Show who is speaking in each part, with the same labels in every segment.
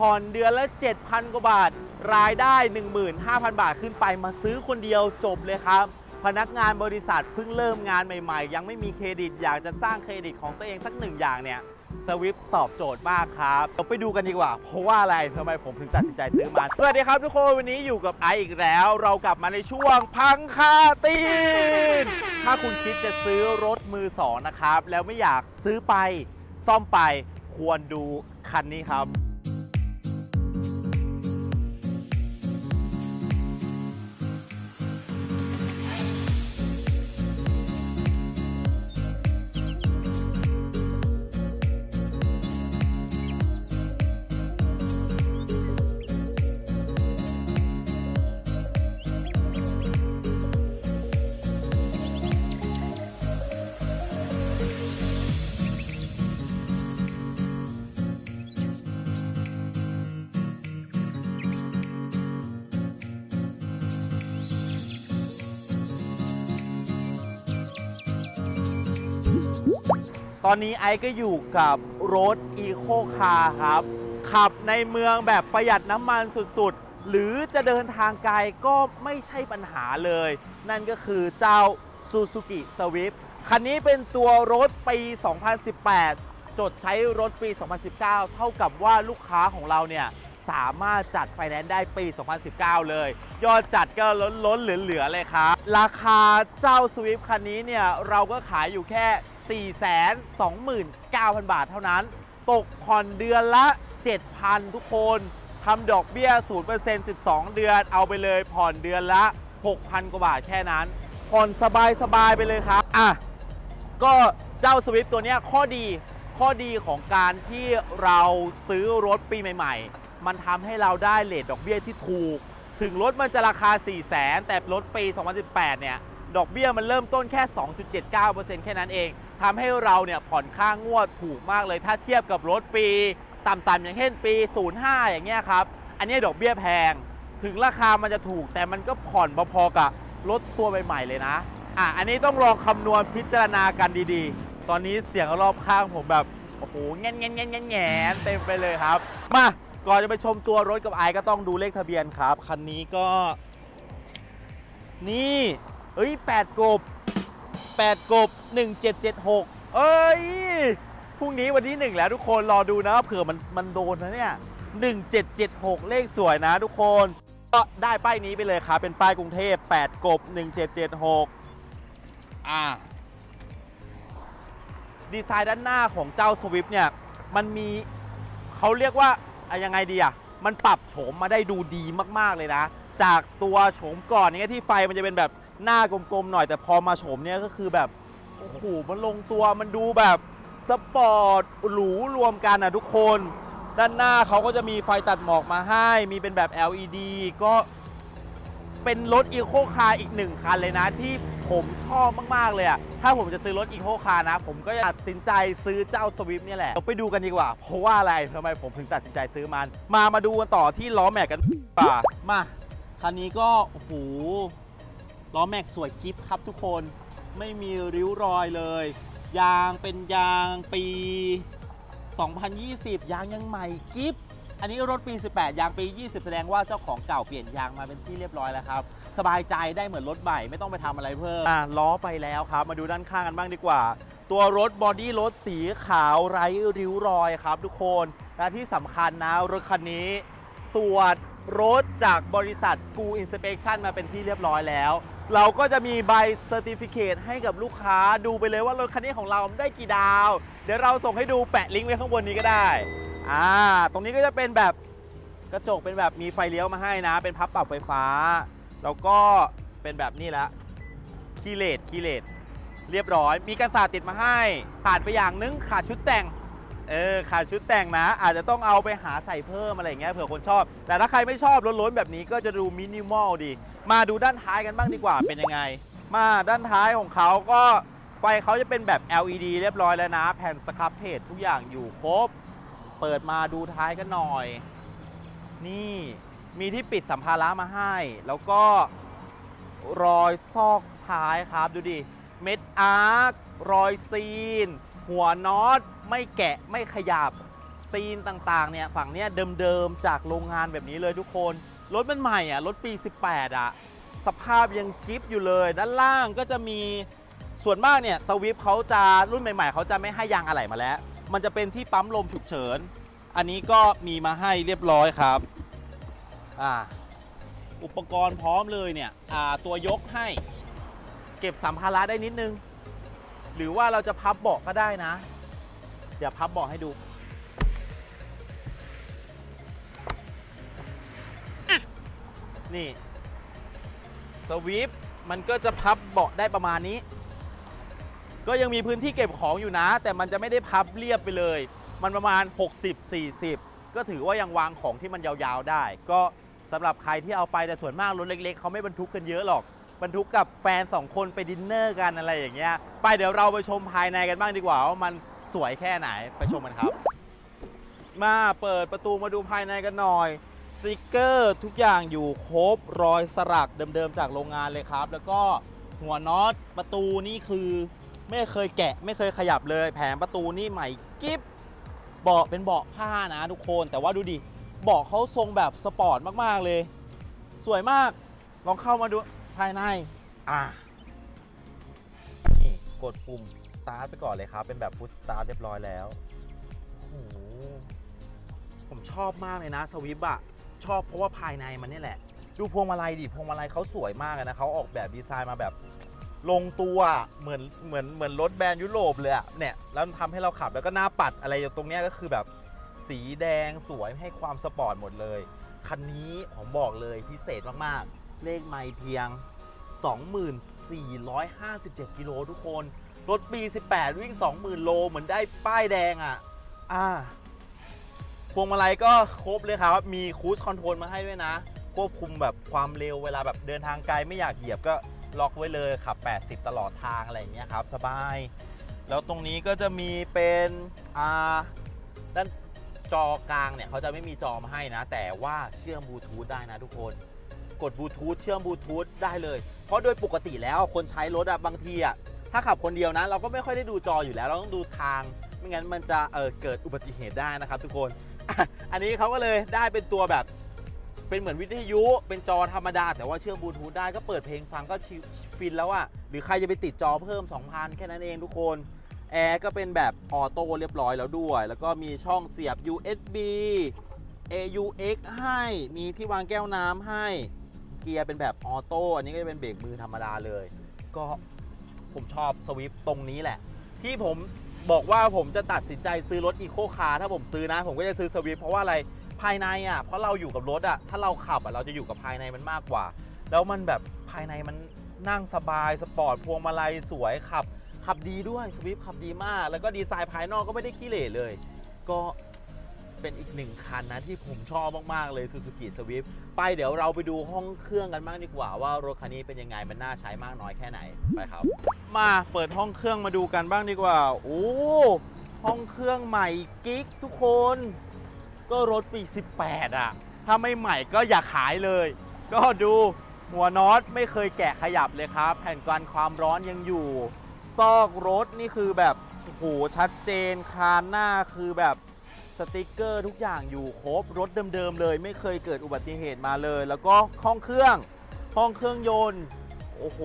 Speaker 1: ผ่อนเดือนละ 7,000 กว่าบาท รายได้ 15,000 บาทขึ้นไปมาซื้อคนเดียวจบเลยครับ พนักงานบริษัทเพิ่งเริ่มงานใหม่ๆ ยังไม่มีเครดิตอยากจะสร้างเครดิตของตัวเองสักหนึ่งอย่างเนี่ยสวิฟตอบโจทย์มากครับเราไปดูกันดีกว่า เพราะว่าอะไรทำไมผมถึงตัดสินใจซื้อมา สวัสดีครับทุกคน วันนี้อยู่กับไอซ์อีกแล้ว เรากลับมาในช่วงพังคาตีน ถ้าคุณคิดจะซื้อรถมือสองนะครับ แล้วไม่อยากซื้อไปซ่อมไปควรดูคันนี้ครับ ตอนนี้ไอซ์ก็อยู่กับรถอีโคคาร์ครับ ขับในเมืองแบบประหยัดน้ำมันสุดๆ หรือจะเดินทางไกลก็ไม่ใช่ปัญหาเลย นั่นก็คือเจ้า Suzuki Swift คันนี้เป็นตัวรถปี 2018 จดใช้รถปี 2019 เท่ากับว่าลูกค้าของเราเนี่ยสามารถจัดไฟแนนซ์ได้ปี 2019 เลย ยอดจัดก็ล้นล้นๆเหลือ ๆ เลยครับ ราคาเจ้า Swift คันนี้เนี่ย เราก็ขายอยู่แค่ 429,000 บาทเท่านั้น ตกผ่อนเดือนละ 7,000 ทุกคนทำดอกเบี้ย 0% 12 เดือน เอาไปเลยผ่อนเดือนละ 6,000 กว่าบาทแค่นั้น ผ่อนสบายๆไปเลยครับ อะ ก็เจ้าสวิฟตัวเนี้ยข้อดี ข้อดีของการที่เราซื้อรถปีใหม่ ๆ มันทำให้เราได้เลทดอกเบี้ยที่ถูก ถึงรถมันจะราคา 4 0 0แสนแต่รถปี 2018 เนี่ย ดอกเบี้ยมันเริ่มต้นแค่ 2.79%แค่นั้นเอง ทำให้เราเนี่ยผ่อนค่างวดถูกมากเลย ถ้าเทียบกับรถปีต่ำๆอย่างเช่นปี 05 อย่างเงี้ยครับ อันนี้ดอกเบี้ยแพง ถึงราคามันจะถูกแต่มันก็ผ่อนพอๆกับรถตัวใหม่ๆเลยนะ อะ อันนี้ต้องลองคำนวณพิจารณากันดีๆ ตอนนี้เสียงรอบข้างผมแบบ โอ้โหแง่นแง่นแง่นแง่นแง่นเต็มไปเลยครับ มา ก่อนจะไปชมตัวรถกับไอก็ต้องดูเลขทะเบียนครับ คันนี้ก็ นี่ เอ้ย8กบ 8 กบ 1776 เอ้ย พรุ่งนี้วันที่ 1 แล้วทุกคนรอดูนะเผื่อมันมันโดนนะเนี่ย 1776 เลขสวยนะทุกคน ก็ได้ป้ายนี้ไปเลยครับ เป็นป้ายกรุงเทพ 8 กบ 1776 อ่า ดีไซน์ด้านหน้าของเจ้าสวิฟเนี่ย มันมีเขาเรียกว่าอะยังไงดีอะมันปรับโฉมมาได้ดูดีมาก ๆ เลยนะ จากตัวโฉมก่อนเนี่ยที่ไฟมันจะเป็นแบบ หน้ากลมๆหน่อยแต่พอมาโฉมเนี่ยก็คือแบบโอ้โหมันลงตัวมันดูแบบสปอร์ตหรูรวมกันอะทุกคน ด้านหน้าเขาก็จะมีไฟตัดหมอกมาให้ มีเป็นแบบ LED ก็เป็นรถอีโคคาร์อีกหนึ่งคันเลยนะ ที่ผมชอบมาก ๆ เลยอะถ้าผมจะซื้อรถอีโคคาร์นะ ผมก็จะตัดสินใจซื้อเจ้าสวิฟเนี่ยแหละเราไปดูกันดีกว่า เพราะว่าอะไรทำไมผมถึงตัดสินใจซื้อมัน มามาดูกันต่อที่ล้อแม็กกันดีกว่ามาคันนี้ก็โอ้โห ล้อแม็กสวยกิฟครับทุกคนไม่มีริ้วรอยเลย ยางเป็นยางปี 2020 ยางยังใหม่กิฟอันนี้รถปี 18 ยางปี 20 แสดงว่าเจ้าของเก่าเปลี่ยนยางมาเป็นที่เรียบร้อยแล้วครับ สบายใจได้เหมือนรถใหม่ไม่ต้องไปทำอะไรเพิ่มอะล้อไปแล้วครับ มาดูด้านข้างกันบ้างดีกว่า ตัวรถบอดี้รถสีขาวไร้ริ้วรอยครับ ทุกคน และที่สำคัญนะ รถคันนี้ตรวจรถจากบริษัทกูอินสเป t ชันมาเป็นที่เรียบร้อยแล้ว เราก็จะมีใบเซอร์ติฟิเคตให้กับลูกค้าดูไปเลยว่ารถคันนี้ของเราได้กี่ดาว เดี๋ยวเราส่งให้ดูแปะลิงก์ไว้ข้างบนนี้ก็ได้อ่าตรงนี้ก็จะเป็นแบบกระจกเป็นแบบมีไฟเลี้ยวมาให้นะ เป็นพับปรับไฟฟ้า แล้วก็เป็นแบบนี้ละคีเลตคีเลตเรียบร้อย มีกันสาดติดมาให้ ขาดไปอย่างนึงขาดชุดแต่งเออขาดชุดแต่งนะ อาจจะต้องเอาไปหาใส่เพิ่มอะไรอย่างเงี้ยเผื่อคนชอบ แต่ถ้าใครไม่ชอบล้นๆแบบนี้ก็จะดูมินิมอลดี มาดูด้านท้ายกันบ้างดีกว่าเป็นยังไง มาด้านท้ายของเขาก็ไฟเขาจะเป็นแบบ LED เรียบร้อยแล้วนะ แผ่นสครับเพจทุกอย่างอยู่ครบ เปิดมาดูท้ายกันหน่อย นี่มีที่ปิดสัมภาระมาให้ แล้วก็รอยซอกท้ายครับดูดิ เม็ดอาร์ครอยซีน หัวน็อตไม่แกะไม่ขยับซีนต่างๆเนี่ยฝั่งเนี้ยเดิมๆจากโรงงานแบบนี้เลยทุกคน รถมันใหม่อะ รถปี 18 อะ สภาพยังกิฟอยู่เลย ด้านล่างก็จะมีส่วนมากเนี่ยสวิฟเขาจะรุ่นใหม่ๆ เขาจะไม่ให้ยางอะไหล่มาแล้ว มันจะเป็นที่ปั๊มลมฉุกเฉิน อันนี้ก็มีมาให้เรียบร้อยครับอ่าอุปกรณ์พร้อมเลยเนี่ยอ่าตัวยกให้เก็บสัมภาระได้นิดนึง หรือว่าเราจะพับเบาะก็ได้นะ เดี๋ยวพับเบาะให้ดู นี่สวิฟมันก็จะพับเบาะได้ประมาณนี้ ก็ยังมีพื้นที่เก็บของอยู่นะ แต่มันจะไม่ได้พับเรียบไปเลย มันประมาณ 60 40 ก็ถือว่ายังวางของที่มันยาวๆได้ ก็สำหรับใครที่เอาไปแต่ส่วนมากรถเล็ก ๆเขาไม่บรรทุกกันเยอะหรอกบรรทุกกับแฟนสองคนไปดินเนอร์กันอะไรอย่างเงี้ยไปเดี๋ยวเราไปชมภายในกันบ้างดีกว่าว่ามันสวยแค่ไหนไปชมกันครับ มาเปิดประตูมาดูภายในกันหน่อย สติกเกอร์ทุกอย่างอยู่ครบรอยสลักเดิมๆจากโรงงานเลยครับ แล้วก็หัวน็อตประตูนี่คือไม่เคยแกะไม่เคยขยับเลย แผงประตูนี่ใหม่กิ๊บเบาะเป็นเบาะผ้านะทุกคน แต่ว่าดูดิเบาะเขาทรงแบบสปอร์ตมากๆเลย สวยมากลองเข้ามาดูภายในอ่านี่กดปุ่ม start ไปก่อนเลยครับ เป็นแบบ push start เรียบร้อยแล้วโอ้โหผมชอบมากเลยนะสวิปอะ ชอบเพราะว่าภายในมันนี่แหละ ดูพวงมาลัยดิพวงมาลัยเขาสวยมากนะเขาออกแบบดีไซน์มาแบบลงตัวเหมือนเหมือนเหมือนรถแบรนด์ยุโรปเลยอะเนี่ยแล้วทำให้เราขับแล้วก็หน้าปัดอะไรตรงเนี้ยก็คือแบบสีแดงสวยให้ความสปอร์ตหมดเลย คันนี้ผมบอกเลยพิเศษมากๆ เลขไม่เพียง 2457 กิโลทุกคน รถปี 18 วิ่ง 20,000 โลเหมือนได้ป้ายแดงอะ่ะ อ่า วงมาลัยก็ครบเลยครับ มีคูสคอนโทรลมาให้ด้วยนะ ควบคุมแบบความเร็วเวลาแบบเดินทางไกลไม่อยากเหยียบก็ล็อกไว้เลยขับ 80 ตลอดทางอะไรอย่างเงี้ยครับ สบาย แล้วตรงนี้ก็จะมีเป็นอ่าด้านจอกลางเนี่ยเขาจะไม่มีจอมาให้นะ แต่ว่าเชื่อมบลูทูธได้นะทุกคน กดบลูทูธเชื่อมบลูทูธได้เลย เพราะโดยปกติแล้วคนใช้รถอะบางทีอะถ้าขับคนเดียวนะ เราก็ไม่ค่อยได้ดูจออยู่แล้ว เราต้องดูทาง ไม่งั้นมันจะเออเกิดอุบัติเหตุได้นะครับทุกคน อันนี้เขาก็เลยได้เป็นตัวแบบเป็นเหมือนวิทยุ เป็นจอธรรมดา แต่ว่าเชื่อมบลูทูธได้ก็เปิดเพลงฟังก็ฟินแล้วอะหรือใครจะไปติดจอเพิ่ม 2,000 แค่นั้นเองทุกคน แอร์ก็เป็นแบบออโต้เรียบร้อยแล้วด้วย แล้วก็มีช่องเสียบ USB AUX ให้ มีที่วางแก้วน้ำให้ เกียร์เป็นแบบออโต้ อันนี้ก็จะเป็นเบรกมือธรรมดาเลย ก็ผมชอบสวิฟตรงนี้แหละ ที่ผม บอกว่าผมจะตัดสินใจซื้อรถอีโคคาร์ถ้าผมซื้อนะ ผมก็จะซื้อสวิฟเพราะว่าอะไรภายในอะเพราะเราอยู่กับรถอะถ้าเราขับอะเราจะอยู่กับภายในมันมากกว่า แล้วมันแบบภายในมันนั่งสบายสปอร์ตพวงมาลัยสวยขับ ขับดีด้วยสวิฟขับดีมาก แล้วก็ดีไซน์ภายนอกก็ไม่ได้ขี้เหร่เลย ก็เป็นอีกหนึ่งคันนะที่ผมชอบมาก ๆ เลย Suzuki Swift ไปเดี๋ยวเราไปดูห้องเครื่องกันบ้างดีกว่า ว่ารถคันนี้เป็นยังไงมันน่าใช้มากน้อยแค่ไหน ไปครับ มาเปิดห้องเครื่องมาดูกันบ้างดีกว่า โอ้ห้องเครื่องใหม่กิ๊กทุกคน ก็รถปี 18 อะ ถ้าไม่ใหม่ก็อย่าขายเลย ก็ดูหัวน็อตไม่เคยแกะขยับเลยครับ แผ่นกันความร้อนยังอยู่ ซอกรถนี่คือแบบโอ้โหชัดเจนคานหน้าคือแบบสติกเกอร์ทุกอย่างอยู่ครบรถเดิมๆเลย ไม่เคยเกิดอุบัติเหตุมาเลย แล้วก็ห้องเครื่องห้องเครื่องยนต์โอ้โห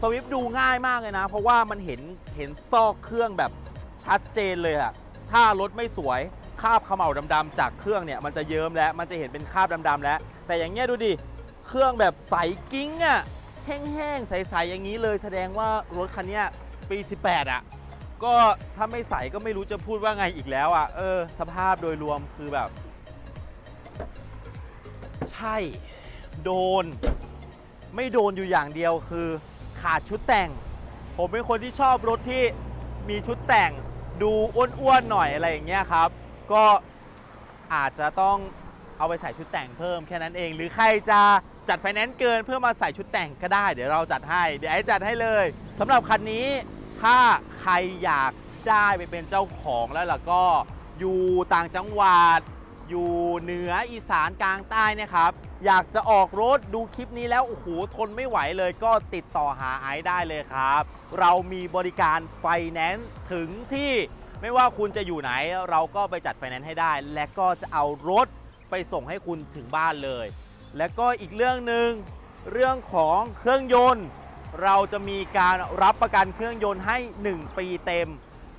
Speaker 1: สวิฟดูง่ายมากเลยนะ เพราะว่ามันเห็นเห็นซอกเครื่องแบบชัดเจนเลยอะถ้ารถไม่สวยคราบเขม่าดำๆจากเครื่องเนี่ยมันจะเยิ้มแล้วมันจะเห็นเป็นคราบดำๆแล้ว แต่อย่างเงี้ยดูดิเครื่องแบบใสกิ้งอะแห้งๆใสๆอย่างนี้เลยแสดงว่ารถคันเนี้ยปี 18อะก็ถ้าไม่ใสก็ไม่รู้จะพูดว่าไงอีกแล้วอะเออ สภาพโดยรวมคือแบบ ใช่ โดน ไม่โดนอยู่อย่างเดียวคือ ขาดชุดแต่ง ผมเป็นคนที่ชอบรถที่มีชุดแต่งดูอ้วนๆหน่อยอะไรอย่างเงี้ยครับ ก็อาจจะต้องเอาไปใส่ชุดแต่งเพิ่มแค่นั้นเอง หรือใครจะจัดไฟแนนซ์เกินเพื่อมาใส่ชุดแต่งก็ได้เดี๋ยวเราจัดให้เดี๋ยวไอ้จัดให้เลยสำหรับคันนี้ถ้าใครอยากได้ไปเป็นเจ้าของแล้วล่ะก็อยู่ต่างจังหวัด อยู่เหนืออีสานกลางใต้นะครับ อยากจะออกรถดูคลิปนี้แล้ว โอ้โห ทนไม่ไหวเลยก็ติดต่อหาไอซ์ได้เลยครับ เรามีบริการไฟแนนซ์ถึงที่ไม่ว่าคุณจะอยู่ไหน เราก็ไปจัดไฟแนนซ์ให้ได้ และก็จะเอารถไปส่งให้คุณถึงบ้านเลย และก็อีกเรื่องหนึ่งเรื่องของเครื่องยนต์ เราจะมีการรับประกันเครื่องยนต์ให้ 1 ปีเต็ม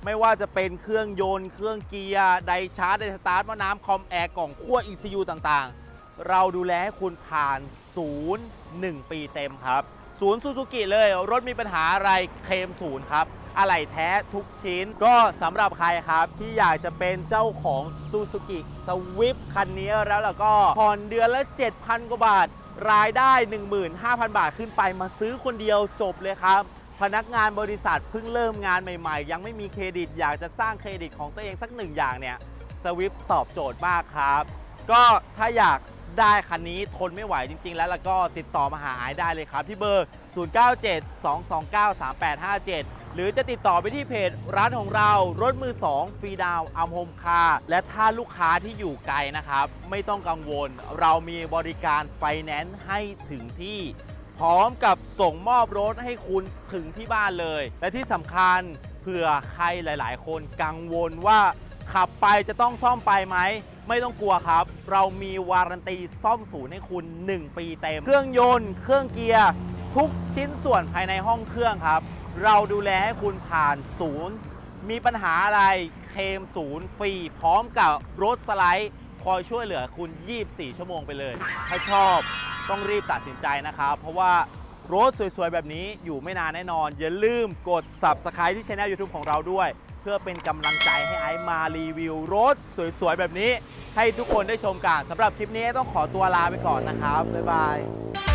Speaker 1: ไม่ว่าจะเป็นเครื่องยนต์ เครื่องเกียร์ ไดชาร์จ ไดสตาร์ทม้อน้ำคอมแอร์กล่องขั้ว ECU ต่างๆ เราดูแลให้คุณผ่านศูนย์1ปีเต็มครับ ศูนย์ซูซูกิเลย รถมีปัญหาอะไรเคลมศูนย์ครับ อะไหล่แท้ทุกชิ้นก็สำหรับใครครับ ที่อยากจะเป็นเจ้าของซูซูกิสวิฟคันนี้แล้วแล้วก็ผ่อนเดือนละ 7,000 กว่าบาท รายได้ 15,000 บาทขึ้นไปมาซื้อคนเดียวจบเลยครับ พนักงานบริษัทเพิ่งเริ่มงานใหม่ๆ ยังไม่มีเครดิตอยากจะสร้างเครดิตของตัวเองสักหนึ่งอย่างเนี่ยสวิฟตอบโจทย์มากครับ ก็ถ้าอยากได้คันนี้ทนไม่ไหวจริง ๆ แล้วแล้วก็ติดต่อมาหาไอได้เลยครับ ที่เบอร์ 0972293857 หรือจะติดต่อไปที่เพจร้านของเรา รถมือ 2 ฟรีดาวอัมโฮมคาและถ้าลูกค้าที่อยู่ไกลนะครับ ไม่ต้องกังวล เรามีบริการไฟแนนซ์ให้ถึงที่ พร้อมกับส่งมอบรถให้คุณถึงที่บ้านเลย และที่สำคัญเผื่อใครหลาย ๆ คนกังวลว่าขับไปจะต้องซ่อมไปไหม ไม่ต้องกลัวครับ เรามีวารันตีซ่อมศูนย์ให้คุณ 1 ปีเต็ม เครื่องยนต์ เครื่องเกียร์ ทุกชิ้นส่วนภายในห้องเครื่องครับ เราดูแลให้คุณผ่านศูนย์ มีปัญหาอะไรเคลมศูนย์ฟรี พร้อมกับรถสไลด์ คอยช่วยเหลือคุณ 24 ชั่วโมงไปเลย ถ้าชอบ ต้องรีบตัดสินใจนะครับ เพราะว่ารถสวยๆ แบบนี้อยู่ไม่นานแน่นอน อย่าลืมกด Subscribe ที่ช่อง YouTube ของเราด้วย เพื่อเป็นกำลังใจให้ไอซ์มารีวิวรถสวยๆ แบบนี้ ให้ทุกคนได้ชมกันสำหรับคลิปนี้ต้องขอตัวลาไปก่อนนะครับ บ๊ายบาย